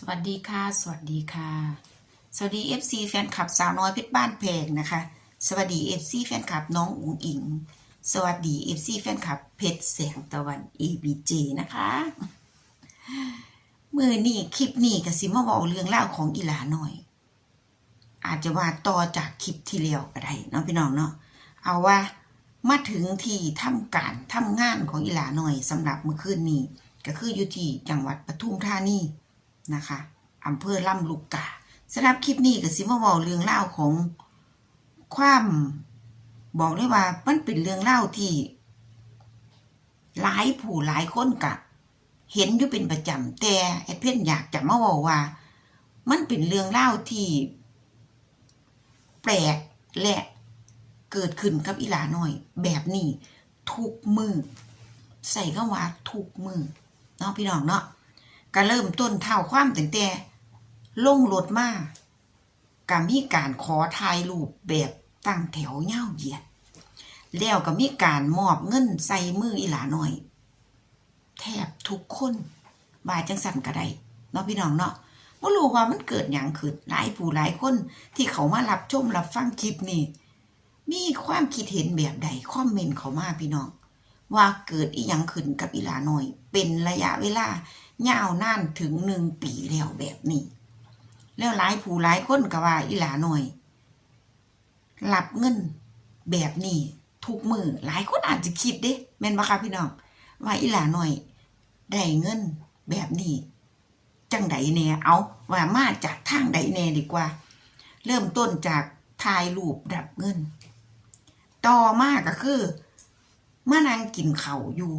สวัสดีค่ะ สวัสดีค่ะ สวัสดี FC แฟนคลับสาวน้อยเพชรบ้านแพงนะคะ สวัสดี FC แฟนคลับน้องอุ๋งอิง สวัสดี FC แฟนคลับเพชรแสงตะวัน ABJ นะคะมือนี่คลิปนี้ก็สิมาบอกเรื่องเล่าของอีหลาหน่อย อาจจะว่าต่อจากคลิปที่แล้วก็ได้เนาะพี่น้องเนาะเอาว่ามาถึงที่ทำการทำงานของอีหลาหน่อยสำหรับเมื่อคืนนี้ก็คืออยู่ที่จังหวัดปทุมธานี นะคะอำเภอลำลูกกาสำหรับคลิปนี้ก็สิมาบอกเรื่องเล่าของความบอกได้ว่ามันเป็นเรื่องเล่าที่หลายผู้หลายคนกะเห็นอยู่เป็นประจำแต่แอดเพื่อนอยากจะมาบอกว่า มันเป็นเรื่องเล่าที่ แปลกและเกิดขึ้นกับอีหลาหน่อย แบบนี้ทุกมือใส่คำว่าทุกมือเนาะพี่น้องเนาะ ก็เริ่มต้นเท่าความตั้งแต่ลงรถมาก็มีการขอถ่ายรูปแบบตั้งแถวเย่าเหยียด แล้วก็มีการมอบเงินใส่มืออีหลาหน่อย แทบทุกคนบาจังสันก็ได้เนาะพี่น้องเนาะว่รู้ว่ามันเกิดอย่างขึ้นหลายผู้หลายคนที่เขามารับชมรับฟังคลิปนี้มีความคิดเห็นแบบใดคอมเมนต์เขามาพี่น้อง ว่าเกิดอีหยังขึ้นกับอีหลาหน่อย เป็นระยะเวลา ยาวนานถึงหนึ่งปีแล้วแบบนี้ แล้วหลายผู้หลายคนก็ว่าอีหลาหน่อยรับเงินแบบนี้ทุกมือหลายคนอาจจะคิดเด้แม่นบ่คะพี่น้องว่าอีหลาหน่อยได้เงินแบบนี้จังใดแน่เอาว่ามาจากทางใดแน่ดีกว่า เริ่มต้นจากถ่ายรูปดับเงิน ต่อมาก็คือมานั่งกินเข่าอยู่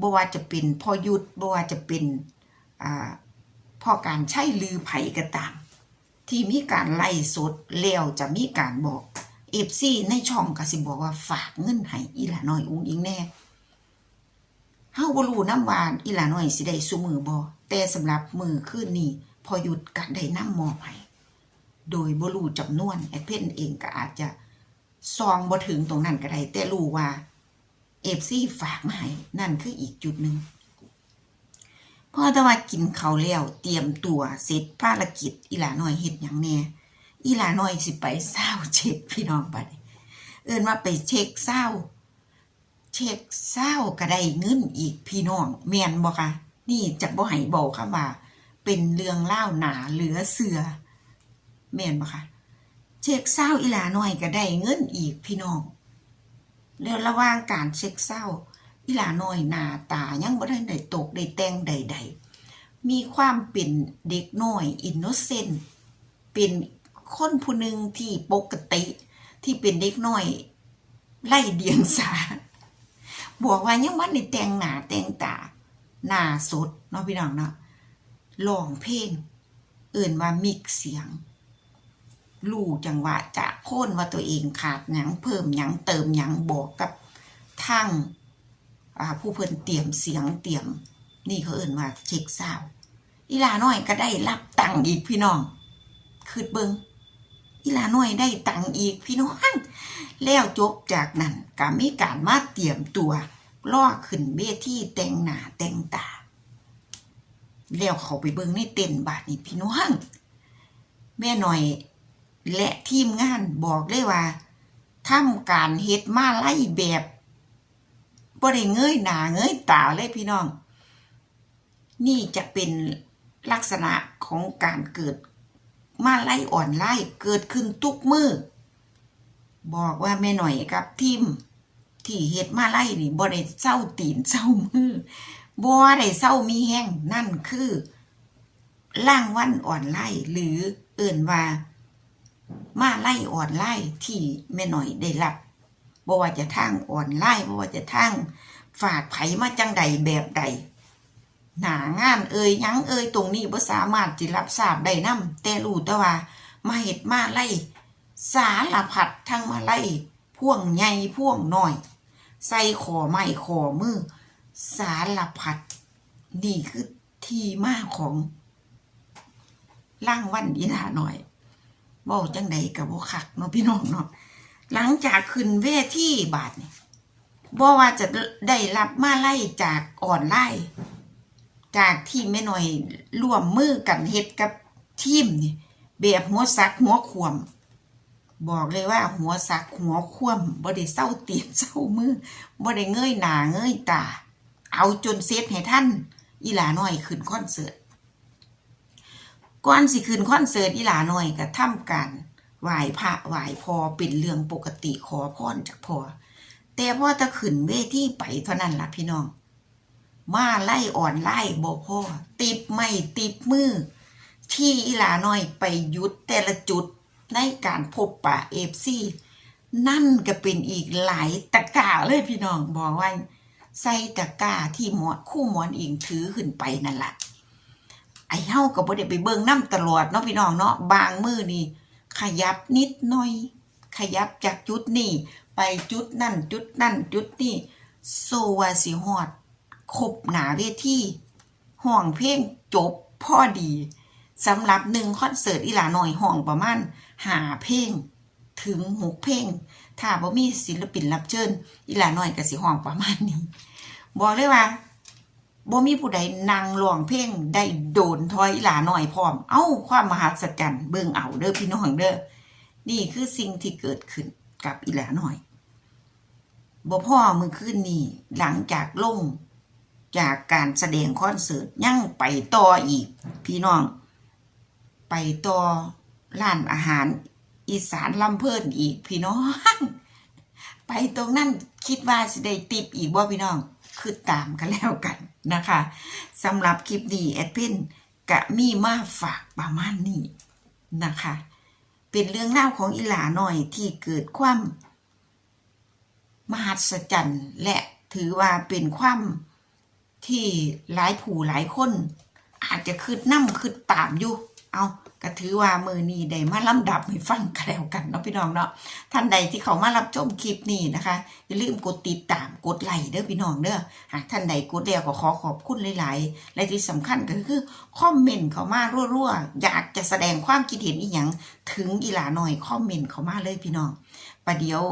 บ่ว่าจะเป็นพ่อยุทธบ่ว่าจะเป็นอ่าพ่อการใช้ลือไผก็ตาม ที่มีการไล่สดแล้วจะมีการบอกเอฟซีในช่องกสิบอกว่าฝากเงินให้อีหลาน้อยอุ้งอิงแน่เฮาบ่รู้นำว่าอีหลาน้อยสิได้ซุมือบ่แต่สำหรับมือคืนนี้พอหยุดกันได้น้ำมอบให้โดยบ่รู้จำนวนแอเพ่นเองก็อาจจะซองบ่ถึงตรงนั้นก็ได้แต่รู้ว่า เอฟซีฝากมาให้นั่นคืออีกจุดหนึ่งพอแต่ว่ากินเขาวแล้วเตรียมตัวเสร็จภารกิจอีหลาน้อยเฮ็ดหยังแน่อีหลาน้อยสิไปเศร้าเช็คพี่น้องบัดนี้เอิ้นว่าไปเช็คเศร้า เช็คเศร้าก็ได้เงินอีกพี่น้องแม่นบ่คะนี่จะบ่ให้บอกค่ะว่า เป็นเรื่องเล่าหนาเหลือเสือแม่นบ่คะเช็คเศร้าอีหลาน่อยก็ได้เงินอีกพี่น้อง แล้วระว่างการเช็คเศร้าอีหลาหน่อยหน้าตายังบ่ได้ได้ตกได้แต่งใดๆ มีความเป็นเด็กน้อยอินโนเซนต์เป็นคนผู้หนึ่งที่ปกติที่เป็นเด็กน้อย ไล่เดียงสาบอกว่ายังวันได้แต่งหน้าแต่งตาหน้าสดเนาะพี่น้องเนาะร้องเพลง เอื่นว่ามิกเสียง รู้จังหวะจะโค่นว่าตัวเองขาดหยังเพิ่มหยังเติมหยังบอกกับทั้งผู้เพิ่นเตรียมเสียงเตรียม นี่เขาเอิ่นว่าเช็คซาวอีลาน้อยก็ได้รับตังค์อีกพี่น้องคืดเบิงอีลาน้อยได้ตังค์อีกพี่น้องแล้วจบจากนั้นก็มีการมาเตรียมตัวล่อขึ้นเวทีแต่งหน้าแต่งตาแล้วเขาไปเบิงในเต็นบาทนี่พี่น้องแม่หน่อย และทีมงานบอกเลยว่าทำการเฮ็ดมาไล่แบบบ่ได้เงยหน้าเงยตาเลยพี่น้อง นี่จะเป็นลักษณะของการเกิดมาไล่อ่อนไล่เกิดขึ้นทุกมือบอกว่าแม่หน่อยกับทีมที่เฮ็ดมาไล่นี่บ่ได้เศร้าตีนเศร้ามือบ่ได้เศร้ามีแห้งนั่นคือล่างวันอ่อนไล่หรือเอิ่นว่า มาไล่ออนไล่ที่แม่หน่อยได้รับบ่ว่าจะทางออนไล่บ่ว่าจะทางฝากไผมาจังใดแบบใดหนางานเอ่ยยังเอ่ยตรงนี้บ่สามารถจิรับทราบได้นํแต่รู้แต่ว่ามาเฮ็ดมาไล่สารพัดทั้งมาไล่พ่วงใหญ่พ่วงน้อย ใส่ขอไม้ขอมือ สารพัดนี่คือที่มาของร่างวันอีหาหน่อย บอกจังใดกับบ่คักเนาะพี่น้องเนาะหลังจากขึ้นเวทีบาทนี่บ่ว่าจะได้รับมาไล่จากอ่อนไลน์จากที่แม่หน้อยร่วมมือกันเฮ็ดกับทีมนี่แบบหัวสักหัวขวม บอกเลยว่าหัวสักหัวคว่ำบ่ได้เศร้าเตียนเศร้ามือบ่ได้เงยหน้าเงยตา เอาจนเซตให้ท่านอีหลาน้อยขึ้นคอนเสิร์ต ก่อนสิขึ้นคอนเสิร์ตอีหลาหน้อยก็ทำการไหว้พระไหว้พอเป็นเรื่องปกติขอพรจากพอแต่พอจะขึ้นเวทีไปเท่านั้นล่ะพี่น้อง มาไล่อ่อนไล่บ่พอติดไม่ติดมือ ที่อีหลาหน้อยไปยุดแต่ละจุดในการพบปะเอฟซีนั่นก็เป็นอีกหลายตะกร้าเลยพี่น้องบอกว่าใส่ตะกร้าที่หมอดคู่หมอนอิงถือขึ้นไปนั่นแหละ ไอ้เฮาก็บ่ได้ไปเบิ่งน้ำตลอดเนาะพี่น้องเนาะบางมือนี่ขยับนิดหน่อย ขยับจากจุดนี้ไปจุดนั่นจุดนั่นจุดนี่โซวาสิฮอดคบหนาเวทีห้องเพลงจบพอดีสำหรับหนึ่งคอนเสิร์ตอีหลาหน่อยห้องประมาณหาเพลง ถึงหกเพลง ถ้าบ่มีศิลปินรับเชิญอีหลาหน่อยก็สิห้องประมาณนี้ บอกเลยว่า บ่มีผู้ใดนั่งร้องเพลงได้โดนทอยอีหลาหน่อยพร้อม เอ้าความมหัศจรรย์เบิ่งเอาเด้อพี่น้องเด้อนี่คือสิ่งที่เกิดขึ้นกับอีหลาหน่อยบ่พ่อมือขึ้นนี่หลังจากลงจากการแสดงคอนเสิร์ตยังไปต่ออีก พี่น้อง ไปต่อร้านอาหาร อีสานลำเพิ่นอีก พี่น้อง ไปตรงนั้นคิดว่าสิได้ติปอีกว่พี่น้อง คือตามกันแล้วกันนะคะสำหรับคลิปนี้แอดเพนกะมีมาฝากประมาณนี้นะคะ เป็นเรื่องเล่าของอีหลาหน่อยที่เกิดความ มหัศจรรย์และถือว่าเป็นความที่หลายผู้หลายคน อาจจะคืดนั่คืดตามอยู่ เอาก็ถือว่ามือนี้ได้มาลำดับให้ฟังกันแล้วกันเนาะพี่น้องเนาะท่านใดที่เขามารับชมคลิปนี้นะคะ อย่าลืมกดติดตามกดไลค์เด้อพี่น้องเด้อหากท่านใดกดแล้วก็ขอขอบคุณหลายๆและที่สำคัญก็คือคอมเมนต์เขามารั่วๆอยากจะแสดงความคิดเห็นอีหยังถึงอีหลาหน่อยคอมเมนต์เขามาเลยพี่น้องประเดี๋ยว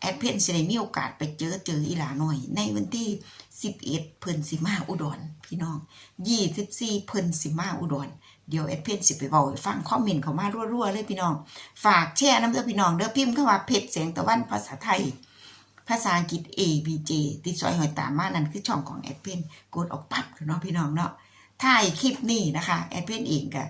แอดเพนสิได้มีโอกาสไปเจอเจออีหลาหน่อย ในวันที่ 11 เพิ่นสิมาอุดรพี่น้อง 24 เพิ่นสิมาอุดร เดี๋ยวแอดเพนสิไปเว้าให้ฟังคอมเมนต์เขามารั่วๆเลยพี่น้อง ฝากแชร์น้ำเด้อพี่น้องเด้อพิมพ์เข้าว่าเพจเสียงตะวันภาษาไทย ภาษาอังกฤษ A B J ติดซอยหอยตามมานั่นคือช่องของแอดเพนกดออกปั๊บเนาะพี่น้องเนาะถ่ายคลิปนี้นะคะแอดเพนเองก็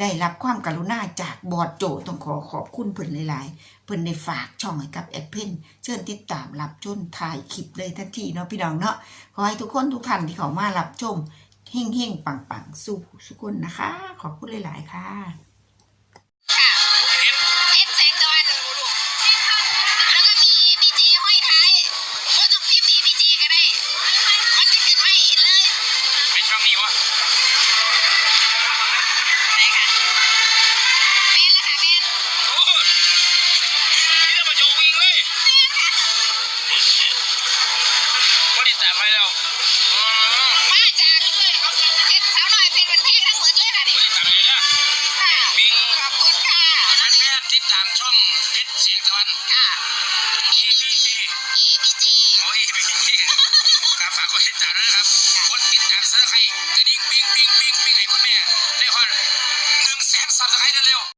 ได้รับความกรุณาจากบอร์ดโจต้องขอขอบคุณเพิ่นหลายๆเพิ่นได้ฝากช่องให้กับแอดเพนเชิญติดตามรับชมถ่ายคลิปเลยทันทีเนาะพี่น้องเนาะขอให้ทุกคนทุกท่านที่เขามารับชม เฮ่งเฮ่งปังปังสู้สุกคนนะคะ ขอบคุณหลาย ๆ ค่ะ ปิ้งปิ้งให้คุณแม่ได้ฮอดหนึ่งแสนซับสไครต์เร็ว